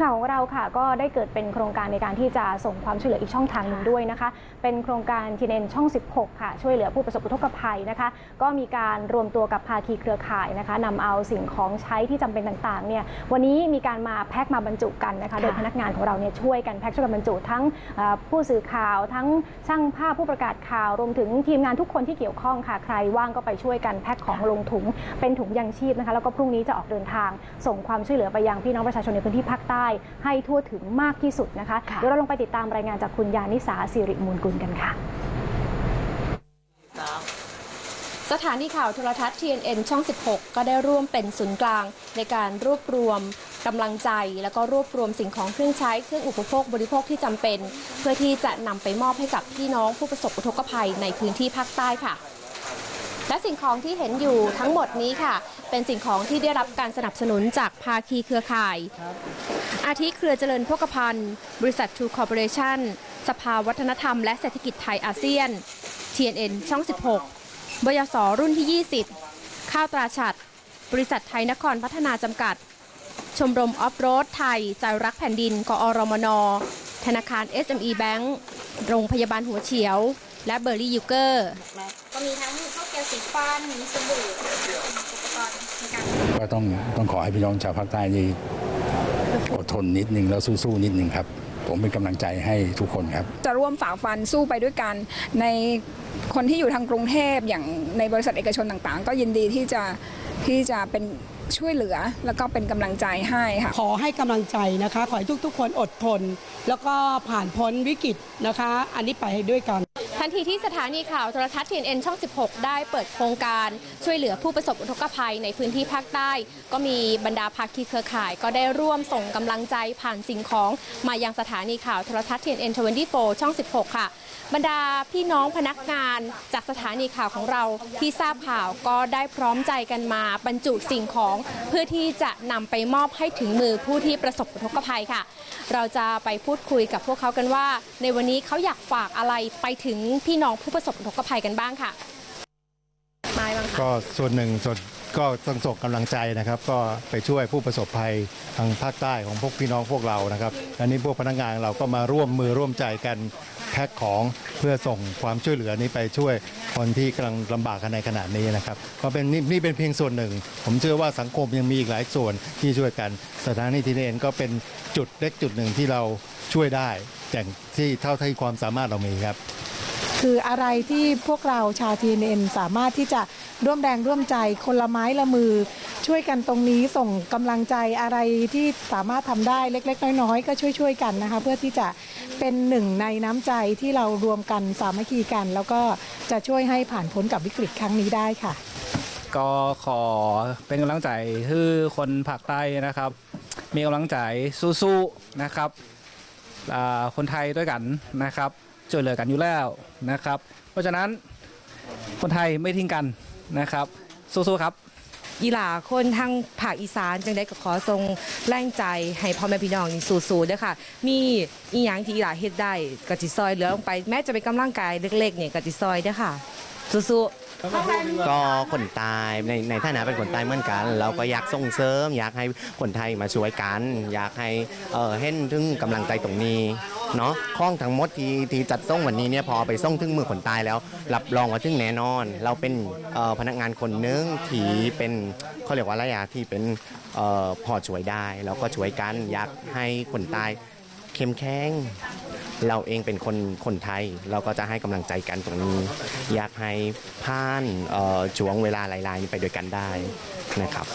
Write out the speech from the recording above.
ทีมข่าวของเราค่ะ ก็ได้เกิดเป็นโครงการในการที่จะส่งความช่วยเหลืออีกช่องทางหนึ่งด้วยนะคะ เป็นโครงการทีเนนช่อง 16 ค่ะ ช่วยเหลือผู้ประสบอุทกภัยนะคะ ก็มีการรวมตัวกับภาคีเครือข่ายนะคะนำเอาสิ่งของใช้ที่จำเป็นต่างๆเนี่ยวันนี้มีการมาแพ็คมาบรรจุกันนะคะ โดยพนักงานของเราเนี่ยช่วยกันแพ็คช่วยกันบรรจุทั้งเอ่อผู้สื่อข่าวทั้งช่างภาพผู้ประกาศข่าวรวมถึงทีมงานทุกคนที่เกี่ยวข้องค่ะใครว่างก็ไปช่วยกันแพ็คของลงถุงเป็นถุงยังชีพนะคะแล้วก็พรุ่งนี้จะออกเดินทาง ส่งความช่วยเหลือไปยังพี่น้องประชาชนในพื้นที่ภาคใต้ให้ทั่วถึงมากที่สุดนะคะค่ะเดี๋ยวเราลงไปติดตามรายงานจากคุณยานิสาสิริมูลกุลกันค่ะสถานีข่าวโทรทัศน์ TNN ช่อง 16 ก็ได้ร่วมเป็นศูนย์กลาง ในการรวบรวมกำลังใจ แล้วก็รวบรวมสิ่งของเครื่องใช้เครื่องอุปโภคบริโภคที่จำเป็น เพื่อที่จะนำไปมอบให้กับพี่น้องผู้ประสบอุทกภัยในพื้นที่ภาคใต้ค่ะ และสิ่งของที่เห็นอยู่ทั้งหมดนี้ค่ะ เป็นสิ่งของที่ได้รับการสนับสนุนจากภาคีเครือข่าย อาทิเครือเจริญโภคภัณฑ์บริษัททูคอร์ปอเรชั่นสภาวัฒนธรรมและเศรษฐกิจไทยอาเซียน TNN ช่อง 16 บยสรุ่นที่ 20 ข้าวตราฉัด บริษัทไทยนครพัฒนาจำกัด ชมรมออฟโรดไทยใจรักแผ่นดิน กอรมน ธนาคาร SME Bank โรงพยาบาลหัวเฉียว และเบอร์รี่ยูเกอร์ มีทั้งข้าวแกงสีฟันมีสบู่อุปกรณ์ในการก็ต้องต้องขอให้พี่น้องชาวภาคใต้นี่อดทนนิดนึงแล้วสู้ๆนิดนึงครับ ผมเป็นกำลังใจให้ทุกคนครับ จะร่วมฝ่าฟันสู้ไปด้วยกันในคนที่อยู่ทางกรุงเทพอย่างในบริษัทเอกชนต่างๆ ก็ยินดีที่จะที่จะเป็นช่วยเหลือแล้วก็เป็นกำลังใจให้ค่ะขอให้กำลังใจนะคะ ขอให้ทุกๆ คนอดทน แล้วก็ผ่านพ้นวิกฤตนะคะ อันนี้ไปด้วยกัน ทันทีที่สถานีข่าวโทรทัศน์ TNN ช่อง 16 ได้เปิดโครงการช่วยเหลือผู้ประสบอุทกภัยในพื้นที่ภาคใต้ ก็มีบรรดาภาคีเครือข่าย ก็ได้ร่วมส่งกำลังใจผ่านสิ่งของ มายังสถานีข่าวโทรทัศน์ TNN 24 ช่อง 16 ค่ะ บรรดาพี่น้องพนักงานจากสถานีข่าวของเราที่ทราบข่าวก็ได้พร้อมใจกันมาบรรจุสิ่งของ เพื่อที่จะนำไปมอบให้ถึงมือผู้ที่ประสบอุทกภัยค่ะ เราจะไปพูดคุยกับพวกเขากันว่า ในวันนี้เขาอยากฝากอะไรไปถึงพี่น้องผู้ประสบอุทกภัยกันบ้างค่ะไม่บ้างค่ะก็ส่วนหนึ่งส่วนก็ต้องส่งกำลังใจนะครับ ก็ไปช่วยผู้ประสบภัยทางภาคใต้ของพวกพี่น้องพวกเรานะครับอันนี้พวกพนักงานเราก็มาร่วมมือร่วมใจกันแพ็คของเพื่อส่งความช่วยเหลือนี้ไปช่วยคนที่กำลังลำบากกันในขณะนี้นะครับก็เป็นนี่นี่เป็นเพียงส่วนหนึ่ง ผมเชื่อว่าสังคมยังมีอีกหลายส่วนที่ช่วยกัน สถานีทีเนก็เป็นจุดเล็กจุดหนึ่งที่เราช่วยได้อย่างที่เท่าที่ความสามารถเรามีครับ คืออะไรที่พวกเราชาวทีเอ็นสามารถที่จะร่วมแรงร่วมใจคนละไม้ละมือ ช่วยกันตรงนี้ส่งกำลังใจอะไรที่สามารถทำได้เล็ก ๆ น้อยๆก็ช่วยๆกันนะคะ เพื่อที่จะเป็นหนึ่งในน้ำใจที่เรารวมกันสามัคคีกัน แล้วก็จะช่วยให้ผ่านพ้นกับวิกฤตครั้งนี้ได้ค่ะ ก็ขอเป็นกำลังใจให้คนภาคใต้นะครับ มีกำลังใจสู้ๆนะครับคนไทยด้วยกันนะครับ ช่วยเหลือกันอยู่แล้วนะครับ เพราะฉะนั้นคนไทยไม่ทิ้งกันนะครับ สู้ๆครับอีหลาคนทางภาคอีสานจังได้ก็ขอทรงแรงใจให้พ่อแม่พี่น้องนี่สู้ๆเด้อค่ะ มีอีหยังที่อีหลาเฮ็ดได้ก็สิซอยเหลือลงไป แม้จะเป็นกำลังกายเล็กๆเนี่ยก็สิซอยเด้อค่ะ สู้ๆ ก็คนตายในในฐานะเป็นคนตายเหมือนกัน เราก็อยากส่งเสริม อยากให้คนไทยมาช่วยกัน อยากให้เออเห็นถึงกำลังใจตรงนี้เนาะข้องทั้งหมดที่ที่จัดส่งวันนี้เนี่ยพอไปส่งถึงมือคนตายแล้ว รับรองว่าถึงแน่นอน เราเป็นเอ่อพนักงานคนหนึงที่เป็นเขาเรียกว่าอะไรอะที่เป็นเอ่อพอช่วยได้แล้วก็ช่วยกันอยากให้คนตายเข้มแข็ง เราเองเป็นคนคนไทย เราก็จะให้กำลังใจกันตรงนี้ อยากให้ผ่านเอ่อช่วงเวลาหลายๆนี้ไปด้วยกันได้นะครับ